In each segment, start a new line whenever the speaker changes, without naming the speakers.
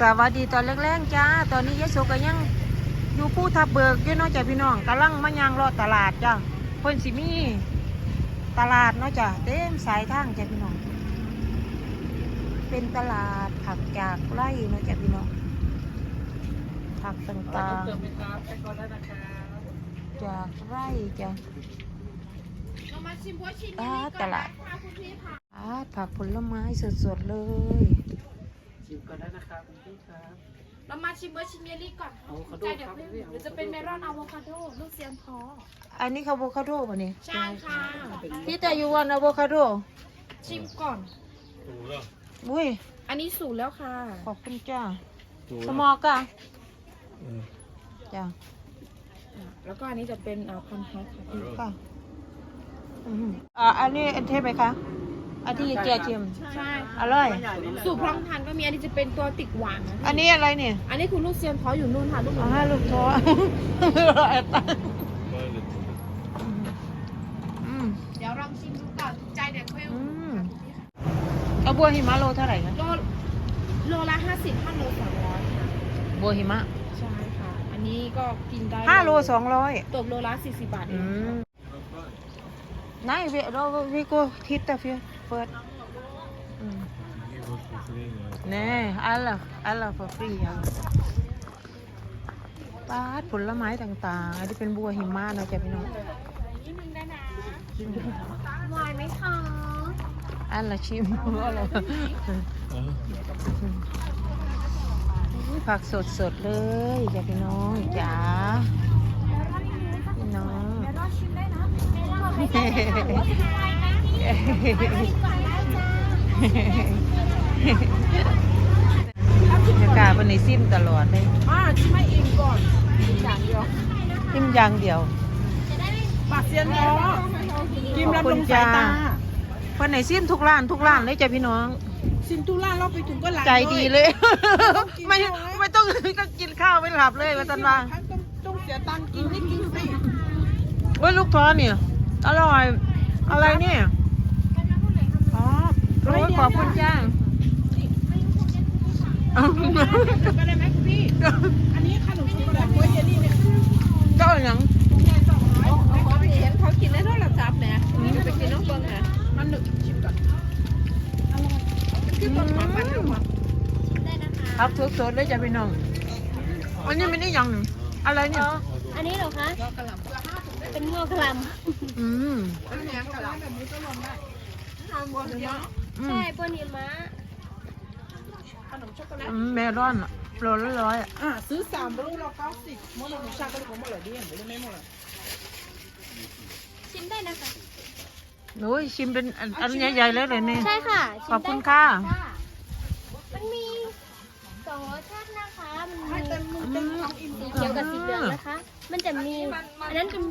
สวัสดีตอนแรกๆจ้า ตอนนี้ยายโสก็ยังอยู่ผู้ทับเบิกอยู่เนาะจ้ะพี่น้องกำลังมายางรอตลาดจ้ะเพิ่นสิมีตลาดเนาะจ้ะเต็มสายทางจ้ะพี่น้อง เป็นตลาดผักจากไร่เนาะจ้ะพี่น้อง ผักต่างๆ จากไร่จ้ะ
เรา
อ่าตลาดอ่าผักผลไม้สดๆเลย
ชิมก่อนแล้วนะครับคุณพี่ครับ
เรามาชิมบัวชิ้นเยลลี่ก่อน
อะโวคาโด
ใจเดี๋ยว
ครับ
เพิ่ม
พี่
หรือจะเป็นเมลอนอะโวคาโดลูกเสียงพอ
อันนี้คาโบคาโดป่ะนี่
ใช่ค่ะ
พี่แต่ยูวันอะโวคาโด
ชิมก่อน
อุ้ย
อันนี้สูตรแล้วค่ะ
ขอบคุณจ้าสมอกะจ้า
แล้วก็อันนี้จะเป็นอ่าพันแฮกค่ะพี่
ค่ะอืมอ่าอันนี้อันเทปไหมคะ อันที่เจียชิม
ใช่
อร่อย
สูตรพร้อมทานก็มีอันนี้จะเป็นตัวติกหวานนะ
อันนี้อะไรเนี่ย
อันนี้คุณลูกเซียนพออยู่นู่นค่ะลูกห
เอา
นู
ให้ลูกท้อแอบตังอืม
เดี๋ยวลองชิมดูก่อนใจเดี๋ยวค่อย
อืมเอาบัวหิมะโลเท่าไหร่คะ
โลโลละห้าสิบห้าโลสองร้อยค่ะ
บัวหิมะ
ใช่ค่ะ อันนี้ก็กินได้
ห้าโลสองร้อย
ตกโลละสี่สิบบาทเอ
อื
ง
มนายเวเราวิโก้ทิตตาเฟียเปิดอืมแน่อัลล่ะอัลล่ะ for free อะปาดผลไม้ต่างๆ อันนี้เป็นบัวหิมะเนาะจ้ะพี่น้อง
นิดนึงได้นะวายไหมคะ
อันละชิมอะไรผักสดสดๆเลยจ้ะพี่น้องจ๋าพี่น้อง
เดี๋ยวรอชิมได้นะไม่ได้ค่ะว่าจะเป็นอะไรนะนี่ไปกินก่อนได้จ้า
บรรยากาศวันนี้ซิมตลอดเลย
มาชิมให้อิ่มก่อนอย่างเดียว
ซิมอย่างเดียว
ปากเซียนเนาะกิน
ขอบ
ลำ
คุ
ล
ณ
ง
จ้า
สายตา
วันไหนซิมทุกร้านทุกร้านเลยจ้ะพี่น้อง
ซิมทุล่าเราไปถึงก็หลับ
ใจดีเลย ไม่ไม่ต้องก็กินข้าวไม่หลับเลยว่าจันว่า
ต้องต้องเสียตังค์กินนี่กินสิ
เว้ยลูกท้อเนี่ยอร่อยอะไรเนี่ย
อ๋อ
โอ้ยขอบคุณจ้า
ก็ได้ไหมคุณพี่ อันนี้ขนมช็อกโกแลตกล้วยเยลลี่เนี่ย
เจ้าอย่าง
ขอไปเห็นเขากินได้โทรศัพท์เนี่ยนี่จะไปกินน้องเบิ้งนะ
มันหนึ่งชิมก่อนคือต้นหอมมันหอม
ได้นะคะ
ครับสดๆเลยจ้ะพี่น้อง อันนี้ไม่ได้อย่างหนึ่งอะไรเนี่ย
อันนี้เหรอคะ เป็นงอกล
อืม
อันนี้กระลาแบบนี้ก็ลงได้ทำบนเยอะ
อืำม
ใช่ปนหิมะ
ขนมช็อกโกแลต
อืมเมลอนอะโลละร้อยอะ
อะซื้อสามลูกเราเก้าสิบมดเราชาก็เลยผมหมดเลยดิเห็นไหมไม่หมดเลย
ชิมได้นะคะ
โอ้ยชิมเป็นอันอันใหญ่ๆเลยเลยเนี่ย
ใช่ค่ะ
ขอบคุณค่ะ
มันมีสองรสชาตินะคะ มัน
ให้
มี
เต็มมือเต็มคำอิ่ม
สีเขียวกับสีเหลืองนะคะ มันจะมีอันนั้นเป็น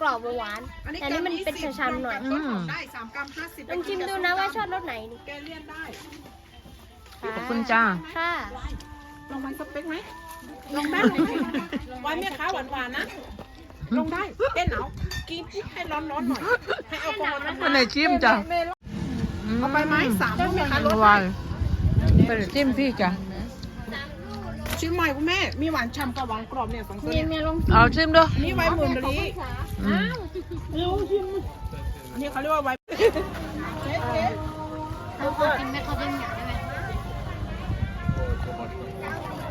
กรอบๆหวานๆแต่อันนี้มันเป็นช้ำๆหน่อย
ต้นหอมได้สามกรัมห้าสิบ
ลองชิมดูนะว่าชอบรสไหนนี่
แกเลี่ยนได้
ค่ะ
ขอบคุณจ้า
ค่ะ
ลองมันสเปคไหมลองได้ลองได้ไว้แม่ค้าหวานๆนะลงได้เต้นเอากินให้ร้อนๆหน่อยให้เอากอฮอล์
วันไหนชิมจ้ะ
เอาไปไหมสามลูกไหมคะรส
วายเป็นจิ้มพี่จ้ะ
ชิมใหม่คุณแม่ มีหวานฉ่ำกับหวานกรอบเนี่ยสองตัว
เมีย
เนี่ย
เมียลอง
เอาชิมดู
อันนี้ไวน์หมื่นมะลิ
อืม
เร็วชิมอันนี้เขาเรียกว่าไวน์เจ๊เจ๊
เขาขอกินไหมเขาเป็นหยาได้ไหม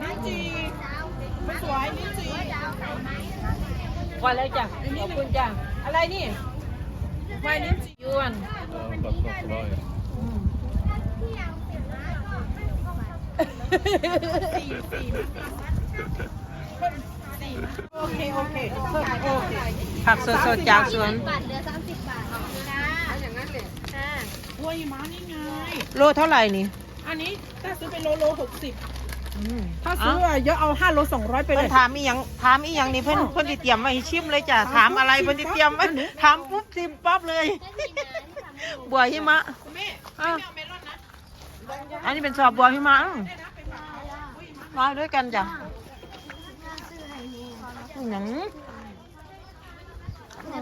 ลิ้นจี่ไม่สวยลิ้นจี่
วันแล้วจ้ะขอบคุณจ้ะอะไรนี่
ไวน์ลิ้นจี่
ยวนอืม
สี่ สี่สี่โอเค โอเคโอเค
ผักสดๆจากสวน
บาทเหลือสามสิบบาทค่ะอย่างนั้นเลยค่ะ
กล้วยม้านี่ไง
โลเท่าไหร่นี่
อันนี้ถ้าซื้อเป็นโลโลหกสิบถ้าซื้อเยอะเอาห้าโลสองร้อยไปเล
เพิ่น
ย
ถามอีหยังถามอีหยังนี่เพิ่นเพิ่นสิเตรียมไว้ชิมเลยจ้ะถามอะไรเพิ่นสิเตรียมไว้ถามปุ๊บชิมปั๊บเลยบัวหิมะ
แม่ไม่เอาเมลอนนะ
อันนี้เป็นสอบบัวหิมะ มาด้วยกันจ้ะหนัง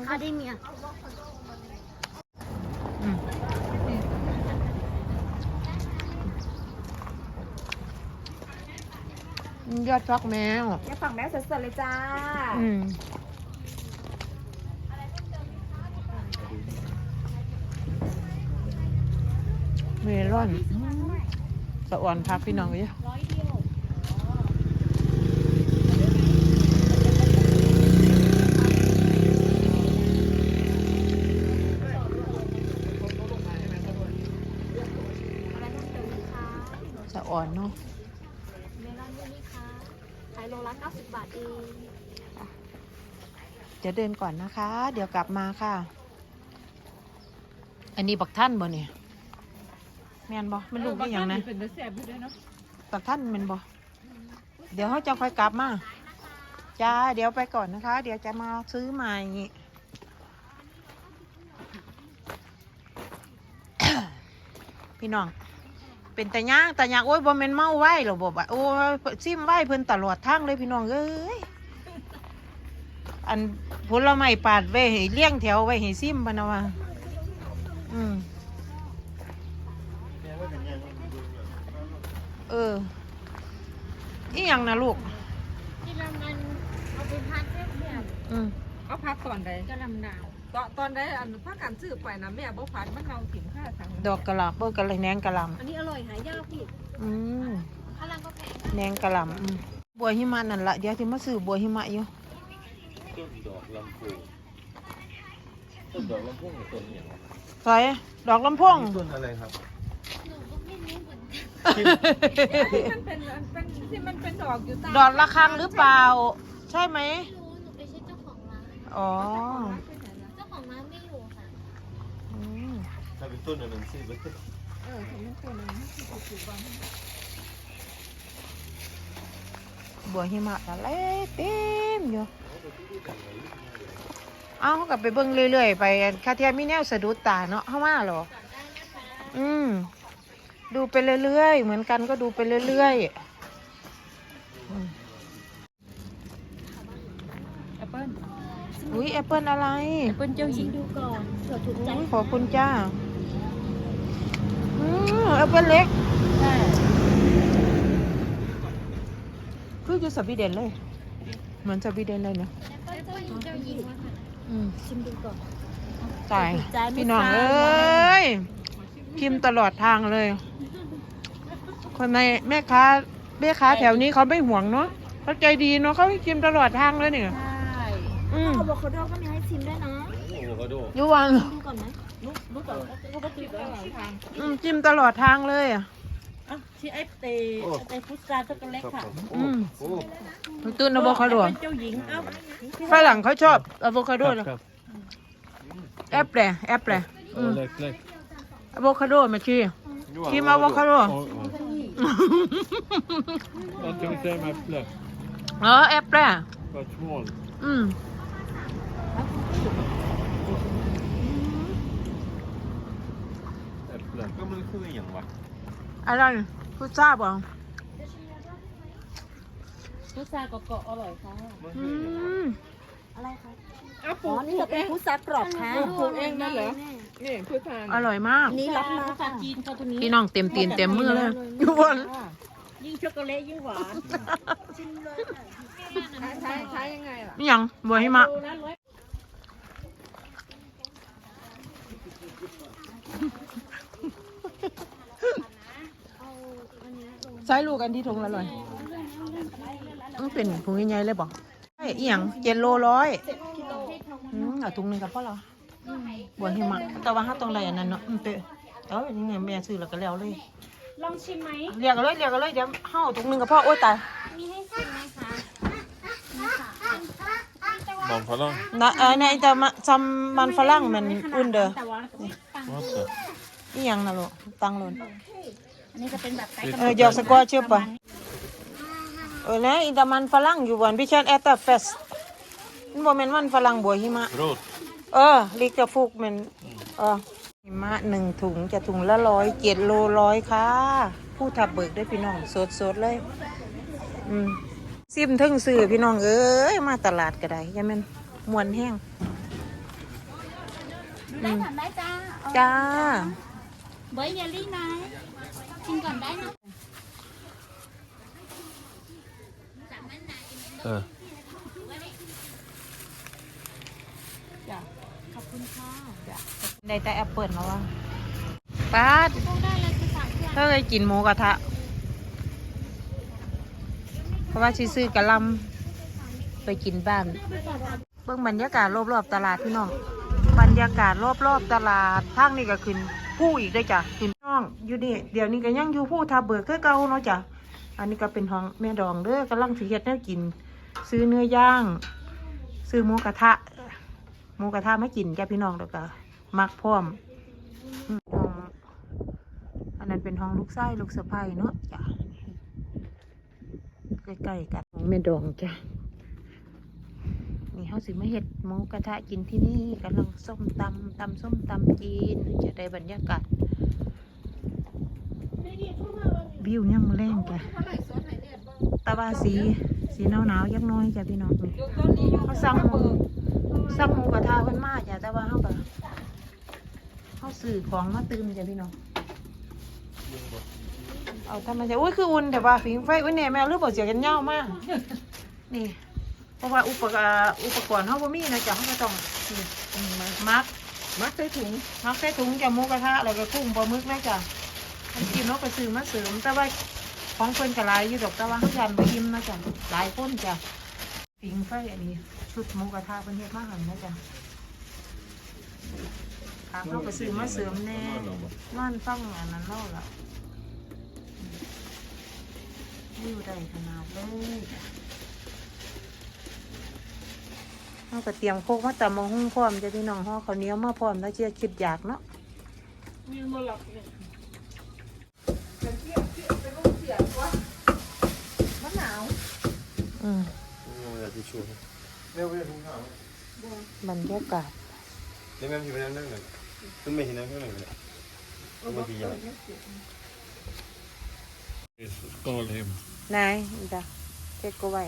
คาเดเมีย
อืมยอดฟักแมว
อย่าฝั่งแม่สดๆเลยจ้า
อืมเมลอนสะอ่อนพักพี่น้องเยอะ
ร้อยเดียว อะไรต้องเติมนะคะ
สะอ่อนเนาะ
เมลอนด้วยนี่ค่ะขายโลละ90 บาทเอง
จะเดินก่อนนะคะ เดี๋ยวกลับมาค่ะ อันนี้บักท่านบ่เนี่ยแม่นบ่มันลูกได้หยังนะ
เป็นแสบด้วยเนาะ
บักท่านแม่นบ่เดี๋ยวเขาจะค่อยกลับมาจ้าเดี๋ยวไปก่อนนะคะ เดี๋ยวจะมาซื้อใหม่พี่น้อง เป็นแต่ย่างแต่ย่างโอ้ยบ่แม่นเมาไว้หรอกบ่บะโอ้ยซิมไว้เพิ่นตลอดทางเลยพี่น้องเอ้ยอันผลไม้ปาดไว้ให้เลี้ยงแถวไว้ให้ซิมพะนะว่าอืมเอออีหยังนะลูก
ที่เรามันเอาไปพัดเรียบเรียบ
อืม
เอาพักตอนใด
กระลำดาว
ตอนตอนใดอันพักการซื้อไปนะแม่บ่พักมันเอาถิ่มค่าสั่ง
ดอกกะหล่ำเออกะเลยแหนงกะหล่
อันนี้ อร่อยหายากพี่ำ
อืม
ข้าวรังก็แพง
แหนงกะหล่ำอืมบัวหิมะนั่นละเดี๋ยวที่มาซื้อบัวหิมะอยู่
ต้นดอกลำพูต้นดอกลำพูกับต้นเนี่ย
ใส่ดอกลำโพง
ต้นอะไรครับ
หนูก็ไม่รู้เหมือนกัน
ที่มันเป็นเป็นที่มันเป็นดอกอยู่ตาม
ดอกระฆังหรือเปล่า ใช่ไหม
ไม่รู้หนูไปเช็คเจ้าของร้าน
อ๋อ
เจ้าของร้านไม่อยู่ค่ะ
อืม
ถ้าเป็นต้นอันนั้นสิ เป็นต้น
เออที่มันเป็นที่ปลูกบ้าน
บัวหิมะนั่นแหละเต็มอยู่เอาเขากลับไปเบิ่งเรื่อยๆไปคาเทียมีแนวสะดุดตาเนาะเข้ามาเหรออืมดูไปเรื่อยๆเหมือนกันก็ดูไปเรื่อยๆอืม
แอปเปิ้ล
อุ้ยแอปเปิลอะไร
แอปเปิ้ลเจ้าหญิ
ชิ
ง
มดูก่อนเผื่อถูกใจ
อุ๊ยขอบคุณจ้า อืมแอปเปิลเล็ก
ใช่
คืออยู่สวีเดนเลยเหมือนสวีเดนเลยเนาะ
แล้วก็เจ้าหญิงเจ้าหญิงมาค่ะ
อืม
ชิมดูก่อน
ตาย
ถูกใจไหม
พี่น้อง
คะ
เอ้ยพิมพ์ตลอดทางเลย คนในแม่ค้าแม่ค้าแถวนี้เขาไม่ห่วงเนาะเขาใจดีเนาะเขาให้ชิมตลอดทางเลยเนี่ย
ใช่
อืม
อะโวคาโดก็มีให้ชิมด้วยนะ
โอ้โหเขาดู
ยุวัน
ดูก่อนไหม
รู้รู้ต่ อรู้ก็ติดแล้วทาง
อืมจิ้มตลอดทางเลยอะ
อะที่ไอ้เตไอ้พุทราช็อกโกแลตค่ะ
อืม
โอ้
ตุ้นอะโวคาโด
เป็นเจ้าหญิงเอ้า
ฝรั่งเขาชอบอะโวคาโดเลย
ครับ
แอปแหละแอปแหละอืม
เล็กเล็ก
อะโวคาโดมาชีชิมอะโวคาโด
Vad ska vi säga med äpple?
เออแอปแหละ
Vad small.
อืม
Äpple. Ja men sju igen va?
อะไรพุทราบเหรอ
พุทรากรอบๆอร่อยค่ะ
อืม
อะไรคะ
อ้าวปลู
อ๋อกนี่จะเป็นพุทรากรอบค่ะ
ปลูกเองนั่นเหรอนี่พุทรา
อร่อยมาก
นี่รับมา
พุทรา
ค่ะ
จีนค่ะตัวนี้
พี่น้องเต็มตีนเต็มมือเลยทุกคน
ยิ่งช็อกโกแลตยิ่งหวาน ใช้ใช้ยังไงล่ะ
นี่ยังบัวหิมะ
ดูนะร้อย
เอาอัน เนี้ยลง
ใช้ลูกอันที่ถุงละร้อยมันเป็นถุงใหญ่ๆเลยบอกไอ้อีหยังเจ็ดโลร้อยอืมเอาถุงหนึ่งกับพ่อเหรอบัวหิมะแต่ว่าห้าตรงไรอันนั้นเนาะมันเป็นเอ้ายังไงแม่ซื้อแล้วก็แล้วเลย
ลองชิมไหม
เรียกกันเลยเรียกกันเลยเดี๋ยวห้าถุงหนึ่งกับพ่อโอ้ยตาย
มีให้ชิมไหมคะมีค่ะ
Barnfallan?
นะเออในแต่มาซัมมันฝรั่งมันอุ่นเด้อ
แต่ว่า
Vad så?
อีหยังนะลูกตังหล่น
อันนี้จะเป็นแบบไก่
เอออยากสกอเชื่อปะเออนะอินตามันฝรั่งอยู่บนพิชันแอตตาเฟสมันบ่แม่นมันฝรั่งบัวหิมะ
Rot.
เออลิกกับฟุกแมันเออหิมะหนึ่งถุงจะถุงละร้อยเจ็ดโลร้อยค่ะ ผู้ทับเบิกได้พี่น้องสดสดๆเลย อืมซิมทึ่งซื้อพี่น้องเอ้ยมาตลาดก็ได้อยังแม่นมวนแห้ง
ได้ก่อนได้จ้าเอา
จ้า
เบย์เยลลี่ไหม ชิมก่อนได้นะ
เออ
จ้ะขอบคุณค่ะจ้ะได้แต่แอปเปิลแล้ววะป้าด
ต้องได้เลยคือสามเพื่อน
เธอเคยกินหมูกระทะ เพราะว่าชิซื้อกะหลำไปกินบ้าน เบิ่งบรรยากาศรอบๆตลาดพี่น้อง บรรยากาศรอบๆตลาดทางนี้ก็ขึ้นผู้อีกได้อจ้ะขึ้น น้องอยู่นี่เดี๋ยวนี้ก็ยังอยู่ผู้ทาเบิกคือเก่าเนาะจ้ะอันนี้ก็เป็นห้องแม่ดองเด้อกำลังสิเฮ็ดแนวกิน ซื้อเนื้อย่าง ซื้อหมูกระทะหมูกระทะไมากินจ้ะพี่น้องแล้วก็มักพร้อมอันนั้นเป็นห้องลูกไส้ลูกสะใภ้เนาะจ้ะใกล้ๆกันของแม่ดองจ้ะนี่เขาสิมาเห็ดหมูกระทะกินที่นี่กำลังส้มตำตำส้มตำจีนจะได้บรรยากาศ วิวยังมาแรงจ้ะตะวาสีสีหนาวหนาวๆยักหน้อยจ้ะพี่น้องนี่เขาสั่งหมูสั่งหมูกระทะเพิ่นมาจ้ะแต่ว่าเขาก็เขาสื่อของมาตื่มจ้ะพี่น้องเอาทำไมจะอุ้ยคืออุ่นแต่ว่าผิงไฟอุ้ยเนี่ยแม่หรือบอกเสียกันเง่ามากนี่เพราะว่าอุปกรณ์อุปกรณ์เขาบ่มีนะจ๊ะเขาก็ต้องนี่อืมมักมักใส่ถุงมักใส่ถุงจะหมูกระทะอะไรก็กุ้งปลาหมึกนะจ๊ะ อันกินนาะก็ซื้อมาเสริมแต่ว่าของเพิ่นก็หลายอยู่ดอกแต่ว่าเขายันบ่อิ่มนะจ๊ะหลายคนจ้ะปิงไฟอันนี้ชุดหมูกระทะเพิ่นเฮ็ดมาหั่นนะจ๊ะค่ะเขาก็ซื้อมาเสริมแน่นอนฟังอันนั้นเล่าละวิวได้ขนาดเลยเราก็เตรียมโคกมาตำมะฮุ่งพร้อมจะพี่น้องห่อข้าวเหนียวมาพร้อมแล้วเชื่อคิดอยากเนาะ
มีมาหลับเนี่ย
อืม
เวลาที่ช่วยแม่เวลาทุ่งเท้า
บรรยากาศ
แม่แม่ที่ไปนั่งนั่งหน่อยคุณไม่เห็นนั่งข้างหลังเลยมันกี่อย่าง
Call him.
นายนี่จ้ะเช็ดก็ไว้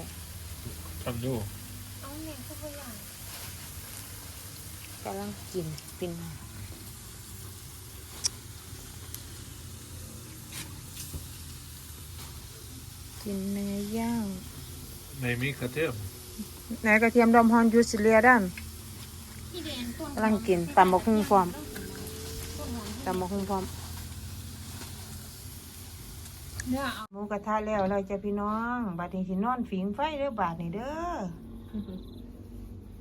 Come do.
เอาเนี่ยคือตัวอย่าง
กำลังกินปิน กินเนื้อย่าง
Maybe cut him.
นายกระเทียมดอมฮอนยูซิเลียด้าน
พี่แดนต้น
กำลังกินตำมะฮุ่งพร้อมตำมะฮุ่งพร้อม
เนี่ยเอา
หมูกระทะแล้วเราจะพี่น้อง บาดนี้สินอนฝิงไฟเด้อบาดนี้เด้อ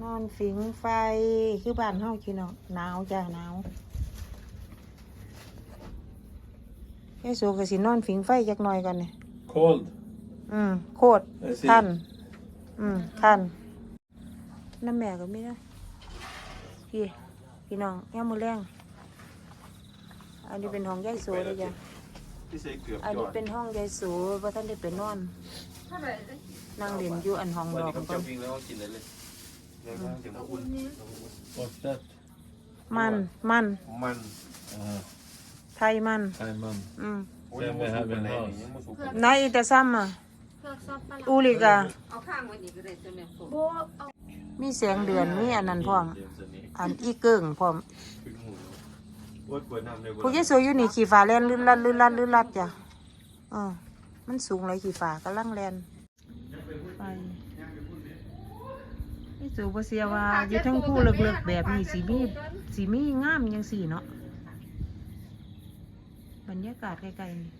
นอนฝิงไฟคือบ้านเฮาพี่น้องหนาวจ้าหนาวยายสูก็สินอนฝิงไฟจักหน่อยก่อนเนี่ย
Cold.
อืมโคตร
I see.
ท่านอืมท่านน้ำแม่ก็มีนะพี่พี่น้องย่ามมือแรงอันนี้เป็นห้องยายสูเลยจ้ะ
ที่ใส่เกือบ
อัน
จ
นี้
อด
เป็นห้องยายสูว่าท่านได้ไปนอนนั่งเรียนอยู่อันห้อง
วัน
ดอ
นี้
ก
เขา
ก่อ
จะ
น
วิ่งแล้วก็กินได้เลยแล้วก็จะมาอุ่น
What's that?
มันมัน
มัน
Uh,
ไทยมัน
I'm um,
อืม
โอ้ยยังไม่สุกเป็นไรยังไม่สุก
นายอิตาซัมอะ
เพื่อซอฟปลา
อูลิกา
โบเอา
มีแสงเดือน มีอันนั้นพร้อม
เดี๋ยวจะนี้
อันอีเกิงพร้อม
ขึ้นหูโอ้ยกล้วยน้ำเลย
พวกยายสูอยู่นี่ขี่ฟ้าแลนลื่นลัดลื่นลัดลื่นลัดจ้ะเออมันสูงเลยขี่ฟ้ากำลังแลนไปยายสูบ่เสียว่าอยู่ทั้งคู่เลิกๆแบบนี้สีมีสีมีงามยังสี่เนาะบรรยากาศไกลๆนี่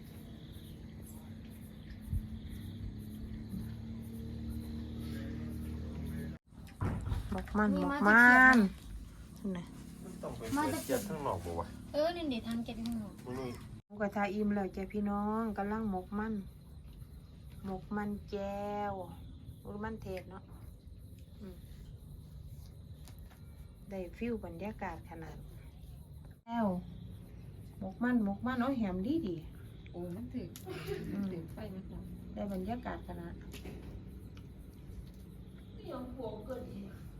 มกมันหมกมันนะ
ต้องไปเจ็ดข้างนอกบ่วะ
เออนี่เด็ดทางเก็บให้หนู
มันนี่
หมูกระทะอิ่มแล้วจ้ะพี่น้องกำลังหมกมันหมกมันแก้วหรือมันเทศเนาะอืมได้ฟิวบรรยากาศขนาดแก้วหมกมันหมกมันเนาะแหมดีดี
โอ้มันถึง
อืม
ถึงไฟไหมคะ
ได้บรรยากาศขนาด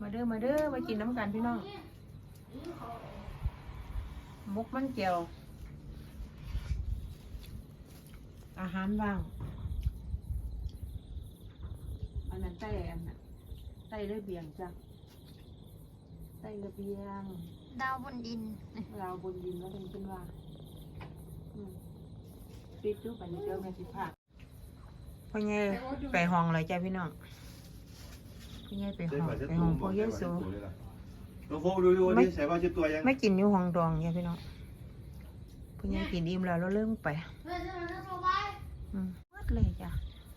มาเด้อมาเด้อมากินน้ำกันพี่น้องหมกมันแก้วอาหารว่างอันนั้นไต้อันนั้นไต้ระเบียงจ้ะไต้ระเบียง
ดาวบนดิน
เราบนดินแล้วเป็นขึ้นว่าอืมปิดดูไปนี่เจ้าแม่สิพาพ่อใหญ่ไปห้องเลยจ้ะพี่น้อง พี่ใหญ่ไปห้องไปห้องพ่อเยซู
ลองโฟดูดูดิใส่ว่าชุดตัวยัง
ไม่กินอยู่ห้องดองอย่าพี่น้องพี่ใหญ่กินอิ่มแล้วเราเริ่มไปอืมหมดเลยจ้ะ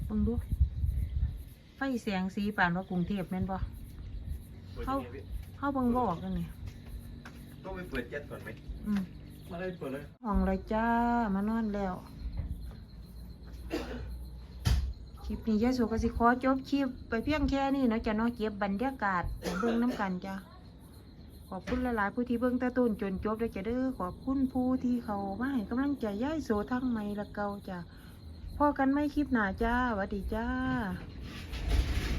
มึงดูไฟแสงสีปานว่ากรุงเทพแม่นบ่เข้าเข้าเบังบออกกันนี่
ต้องไปเปิดแก๊สก่อนไหม
อืม
มาเลยเปิดเลย
ห้องเลยจ้ามานอนแล้ว คลิปนี้ยายสุกสิขอจบคลิปไปเพียงแค่นี้นะจะเนาะเก็บบรรยากาศเบิ่งน้ำกันจ้ะขอบคุณหลายๆผู้ที่เบื้องตะต้นจนจบแลยจ้ะเด้อขอบคุณผู้ที่เขามาให้กำลังใจยายโสทั้งไม่ละเกาจ้ะพ่อกันไม่คลิปหนาจ้าสวัสดีจ้า